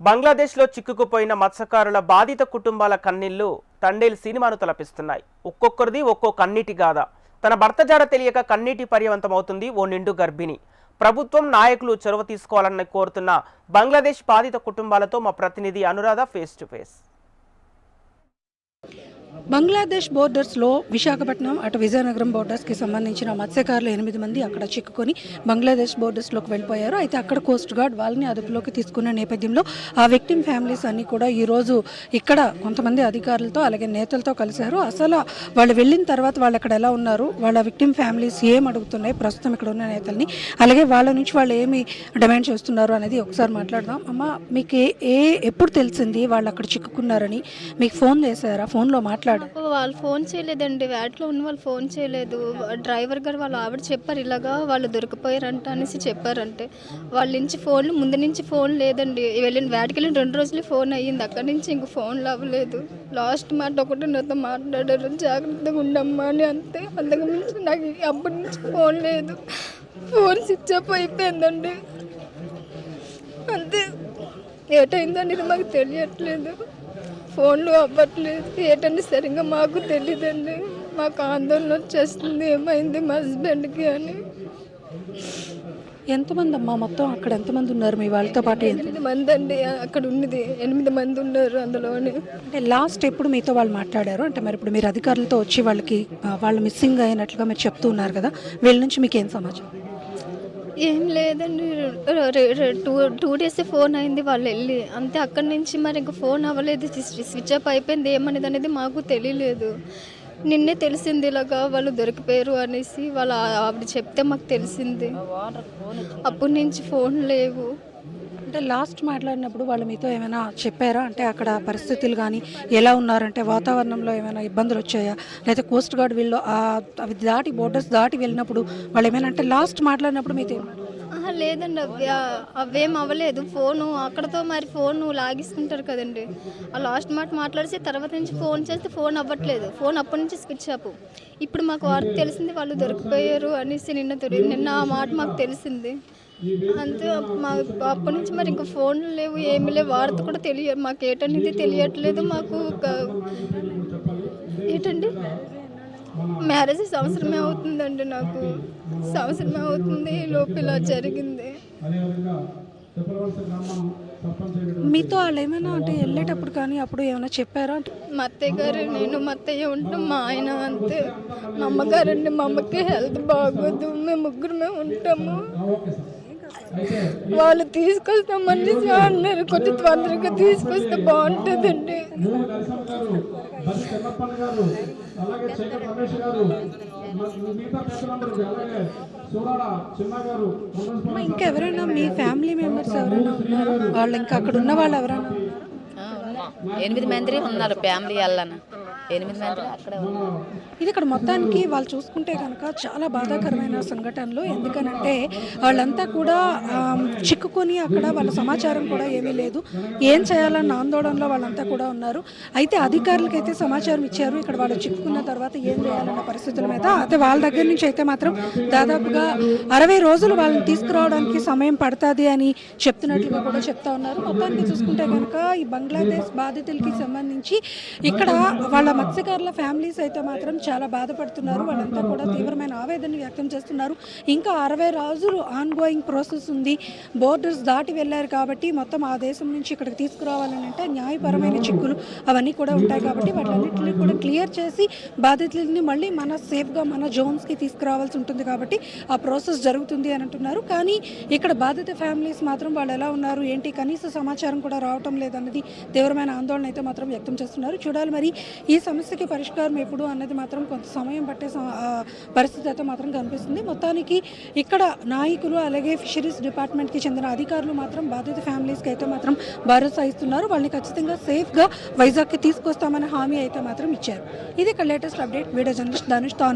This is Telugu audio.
బంగ్లాదేశ్లో చిక్కుకుపోయిన మత్స్యకారుల బాధిత కుటుంబాల కన్నీళ్ళు తండేలు సినిమాను తలపిస్తున్నాయి. ఒక్కొక్కరిది ఒక్కో కన్నీటి గాథ. తన భర్త జాడ తెలియక కన్నీటి పర్యవంతమవుతుంది ఓ నిండు గర్భిణి. ప్రభుత్వం నాయకులు చొరవ తీసుకోవాలని కోరుతున్న బంగ్లాదేశ్ బాధిత కుటుంబాలతో మా ప్రతినిధి Anuradha face to face Bangladesh బోర్డర్స్లో Visakhapatnam అటు విజయనగరం బోర్డర్స్కి సంబంధించిన మత్స్యకారులు ఎనిమిది మంది అక్కడ చిక్కుకొని బంగ్లాదేశ్ బోర్డర్స్లోకి వెళ్ళిపోయారు. అయితే అక్కడ కోస్ట్ గార్డ్ వాళ్ళని అదుపులోకి తీసుకున్న నేపథ్యంలో ఆ విక్టిమ్ ఫ్యామిలీస్ అన్నీ కూడా ఈరోజు ఇక్కడ కొంతమంది అధికారులతో అలాగే నేతలతో కలిశారు. అసలు వాళ్ళు వెళ్ళిన తర్వాత వాళ్ళు అక్కడ ఎలా ఉన్నారు? వాళ్ళ విక్టిమ్ ఫ్యామిలీస్ ఏం అడుగుతున్నాయి? ప్రస్తుతం ఇక్కడ ఉన్న నేతల్ని అలాగే వాళ్ళ నుంచి వాళ్ళు ఏమి డిమాండ్ చేస్తున్నారు అనేది ఒకసారి మాట్లాడదాం. అమ్మ మీకు ఏ ఏ ఎప్పుడు తెలిసింది వాళ్ళు అక్కడ చిక్కుకున్నారని? మీకు ఫోన్ చేశారా? ఫోన్లో మాట్లాడారు? చేశాడు వాళ్ళు ఫోన్ చేయలేదండి. వ్యాట్లో ఉన్న వాళ్ళు ఫోన్ చేయలేదు. డ్రైవర్ గారు వాళ్ళు ఆవిడ చెప్పారు ఇలాగా వాళ్ళు దొరికిపోయారంట అనేసి చెప్పారంటే వాళ్ళ నుంచి ఫోన్లు ముందు నుంచి ఫోన్ లేదండి. వెళ్ళిన వ్యాట్కి వెళ్ళిన రెండు రోజులు ఫోన్ అయ్యింది. అక్కడి నుంచి ఇంక ఫోన్లు అవ్వలేదు. లాస్ట్ మాట ఒకటి నాతో మాట్లాడారు. జాగ్రత్తగా ఉండమ్మా అని అంతే. అంతకు మించి నాకు అప్పటి నుంచి ఫోన్ లేదు. ఫోన్ స్విచ్ ఆఫ్ అయిపోయిందండి. అంతే. ఏటైందండి ఇది మాకు తెలియట్లేదు. ఫోన్లు అవ్వట్లేదు. ఏటండి సరిగ్గా మాకు తెలియదండి మాకు ఆందోళన వచ్చేస్తుంది. ఏమైంది మా హస్బెండ్కి అని. ఎంతమంది అమ్మా మొత్తం అక్కడ ఎంతమంది ఉన్నారు? మీ వాళ్ళతో పాటు ఎనిమిది మంది అండి అక్కడ ఉన్నది. ఎనిమిది మంది ఉన్నారు అందులోని. అంటే లాస్ట్ ఎప్పుడు మీతో వాళ్ళు మాట్లాడారు? అంటే మరి ఇప్పుడు మీరు అధికారులతో వచ్చి వాళ్ళకి వాళ్ళు మిస్సింగ్ అయినట్లుగా మీరు చెప్తూ ఉన్నారు కదా. వీళ్ళ నుంచి మీకు ఏం సమాచారం? ఏం లేదండి. టూ టూ డేస్ ఫోన్ అయింది వాళ్ళు వెళ్ళి. అంతే అక్కడి నుంచి మరి ఇంకా ఫోన్ అవ్వలేదు. స్విచ్ ఆఫ్ అయిపోయింది. ఏమనేది అనేది మాకు తెలియలేదు. నిన్నే తెలిసింది ఇలాగా వాళ్ళు దొరికిపోయారు అనేసి వాళ్ళ ఆవిడ చెప్తే మాకు తెలిసింది. అప్పటి నుంచి ఫోన్ లేవు. అంటే లాస్ట్ మాట్లాడినప్పుడు వాళ్ళు మీతో ఏమైనా చెప్పారా? అంటే అక్కడ పరిస్థితులు కానీ ఎలా ఉన్నారంటే వాతావరణంలో ఏమైనా ఇబ్బందులు వచ్చాయా? లేదా కోస్ట్ గార్డ్ వీళ్ళు అవి దాటి బోర్డర్స్ దాటి వెళ్ళినప్పుడు వాళ్ళు ఏమైనా అంటే లాస్ట్ మాట్లాడినప్పుడు మీతో ఏమన్నా- ఆహా, లేదండి అవి అవేం అవ్వలేదు. ఫోను అక్కడతో మరి ఫోన్ లాగిస్తుంటారు కదండి. ఆ లాస్ట్ మాట మాట్లాడితే తర్వాత నుంచి ఫోన్ చేస్తే ఫోన్ అవ్వట్లేదు. ఫోన్ అప్పటి నుంచి స్విచ్ ఆఫ్ ఇప్పుడు మాకు వార్త తెలిసింది వాళ్ళు దొరికిపోయారు అనేసి నిన్న తెలియదు నిన్న ఆ మాట మాకు తెలిసింది. అంతే మా అప్పటి నుంచి మరి ఇంకా ఫోన్లు లేవు ఏమీ లేవు. వార్త కూడా తెలియదు. మాకు ఏటనేది తెలియట్లేదు మాకు. ఏంటండి? మ్యారేజ్ సంవత్సరమే అవుతుందండి నాకు. సంవత్సరమే అవుతుంది ఈ లోపు ఇలా జరిగింది. మీతో వాళ్ళు ఏమైనా అంటే వెళ్ళేటప్పుడు కానీ అప్పుడు ఏమైనా చెప్పారా? అంటే మా అత్తయ్య గారు నేను మా అత్తయ్య ఉంటాం మా ఆయన అంతే. మా అమ్మగారండి మా అమ్మకి హెల్త్ బాగోదు. మేము ముగ్గురమే ఉంటాము. వాళ్ళు తీసుకొస్తామని అన్నారు కొంచెం తొందరగా తీసుకొస్తే బాగుంటుందండి. ఇంకెవరైనా మీ ఫ్యామిలీ మెంబర్స్ ఎవరైనా ఉన్నారా? వాళ్ళు ఇంకా అక్కడ ఉన్న వాళ్ళు ఎవరైనా. ఎనిమిది మంది ఉన్నారు ఫ్యామిలీ వాళ్ళన. ఎనిమిది మంది అక్కడే ఉన్నాం ఇది ఇక్కడ మొత్తానికి వాళ్ళు చూసుకుంటే కనుక చాలా బాధాకరమైన సంఘటనలు. ఎందుకనంటే వాళ్ళంతా కూడా చిక్కుకొని అక్కడ వాళ్ళ సమాచారం కూడా ఏమీ లేదు. ఏం చేయాలన్న ఆందోళనలో వాళ్ళంతా కూడా ఉన్నారు. అయితే అధికారులకైతే సమాచారం ఇచ్చారు. ఇక్కడ వాళ్ళు చిక్కుకున్న తర్వాత ఏం చేయాలన్న పరిస్థితుల మీద. అయితే వాళ్ళ దగ్గర నుంచి అయితే మాత్రం దాదాపుగా అరవై రోజులు వాళ్ళని తీసుకురావడానికి సమయం పడుతుంది అని చెప్తున్నట్లుగా కూడా చెప్తా ఉన్నారు. మొత్తానికి చూసుకుంటే కనుక ఈ బంగ్లాదేశ్ బాధితులకి సంబంధించి ఇక్కడ వాళ్ళ మత్స్యకారుల ఫ్యామిలీస్ అయితే మాత్రం చాలా బాధపడుతున్నారు. వాళ్ళంతా కూడా తీవ్రమైన ఆవేదన వ్యక్తం చేస్తున్నారు. ఇంకా అరవై రోజులు ఆన్ గోయింగ్ ప్రాసెస్ ఉంది. బోర్డర్స్ దాటి వెళ్ళారు కాబట్టి మొత్తం ఆ దేశం నుంచి ఇక్కడికి తీసుకురావాలని అంటే న్యాయపరమైన చిక్కులు అవన్నీ కూడా ఉంటాయి కాబట్టి వాటిలన్నింటినీ కూడా క్లియర్ చేసి బాధితులని మళ్ళీ మన సేఫ్గా మన జోన్స్కి తీసుకురావాల్సి ఉంటుంది కాబట్టి ఆ ప్రాసెస్ జరుగుతుంది అని అంటున్నారు. కానీ ఇక్కడ బాధిత ఫ్యామిలీస్ మాత్రం వాళ్ళు ఎలా ఉన్నారు? ఏంటి? కనీస సమాచారం కూడా రావటం లేదన్నది తీవ్రమైన ఆందోళన అయితే మాత్రం వ్యక్తం చేస్తున్నారు. చూడాలి మరి ఈ సమస్యకి పరిష్కారం ఎప్పుడు అన్నది మాత్రం కొంత సమయం పట్టే పరిస్థితి అయితే మాత్రం కనిపిస్తుంది. మొత్తానికి ఇక్కడ నాయకులు అలాగే ఫిషరీస్ డిపార్ట్మెంట్కి చెందిన అధికారులు మాత్రం బాధిత ఫ్యామిలీస్కి అయితే మాత్రం భరోసా ఇస్తున్నారు. వాళ్ళని ఖచ్చితంగా సేఫ్గా వైజాగ్కి తీసుకొస్తామనే హామీ అయితే మాత్రం ఇచ్చారు. ఇది ఇక్కడ latest update video journalist Dhanush తాను